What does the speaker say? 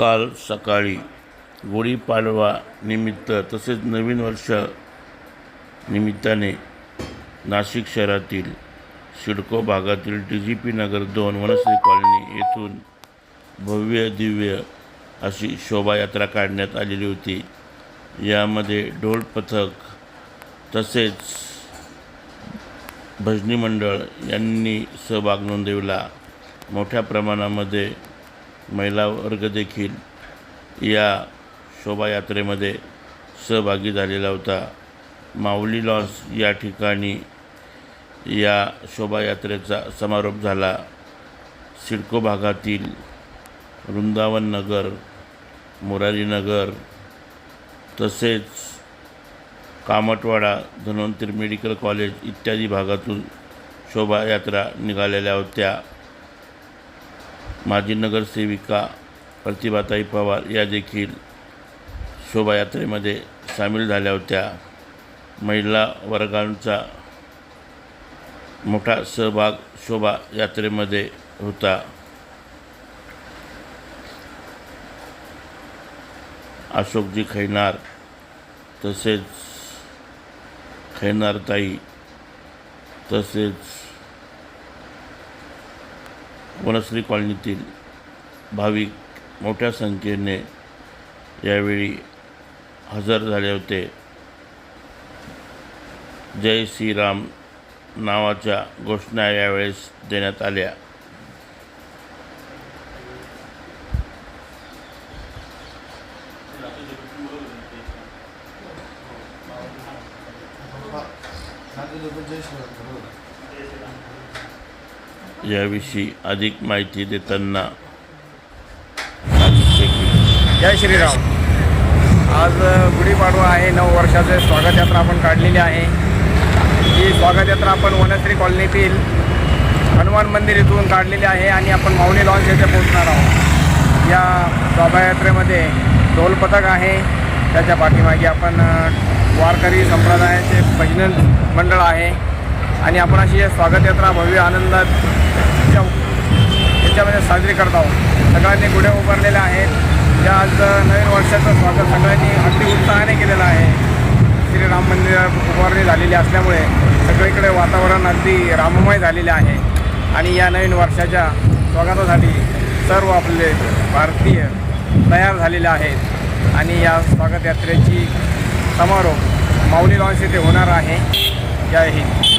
काल सकाळी गुढीपाडवा निमित्त तसेच नवीन वर्ष निमित्ताने नाशिक शहरातील सिडको भागातील डी जी पी नगर दोन वनश्री कॉलनी येथून भव्य दिव्य अशी शोभायात्रा काढण्यात आलेली होती. यामध्ये ढोल पथक तसेच भजनी मंडळ यांनी सहभाग नोंदविला. मोठ्या प्रमाणामध्ये महिला वर्ग देखील या शोभायात्रेमध्ये सहभागी झालेला होता. माऊली लॉन्स या ठिकाणी या शोभायात्रेचा समारोप झाला. सिडको भागातील वृंदावन नगर मुरारीनगर तसेच कामटवाडा धन्वंतरी मेडिकल कॉलेज इत्यादी भागातून शोभायात्रा निघालेल्या होत्या. माजी नगरसेविका प्रतिभाताई पवार या देखील शोभायात्रेमध्ये सामील झाल्या होत्या. महिला वर्गांचा मोठा सहभाग शोभायात्रेमध्ये होता. अशोकजी खैनार तसेच खैनारताई तसेच वनश्री कॉलनीतील भाविक मोठ्या संख्येने यावेळी हजर झाले होते. जय श्रीराम नावाच्या घोषणा यावेळेस देण्यात आल्या. याविषयी अधिक माहिती देताना जय श्रीराम. आज गुढीपाडवा आहे नऊ वर्षाचे स्वागत यात्रा आपण काढलेली आहे. ही स्वागत यात्रा आपण वनश्री कॉलनीतील हनुमान मंदिर इथून काढलेली आहे आणि आपण माऊली लॉन्च येथे पोहोचणार आहोत. या शोभायात्रेमध्ये ढोल पथक आहे. त्याच्या पाठीमागे आपण वारकरी संप्रदायाचे भजन मंडळ आहे. आणि आपण अशी स्वागत यात्रा भव्य आनंदात याच्यामध्ये साजरी करत आहोत. सगळ्यांनी गुढ्या उभारलेल्या आहेत. या आज नवीन वर्षाचं स्वागत सगळ्यांनी अगदी उत्साहाने केलेलं आहे. श्रीराम मंदिर उभारणी झालेली असल्यामुळे सगळीकडे वातावरण अगदी राममय झालेले आहे. आणि या नवीन वर्षाच्या स्वागतासाठी सर्व आपले भारतीय तयार झालेले आहेत. आणि या स्वागत यात्रेची समारोप माऊली लॉन्स येथे होणार आहे. जय हिंद.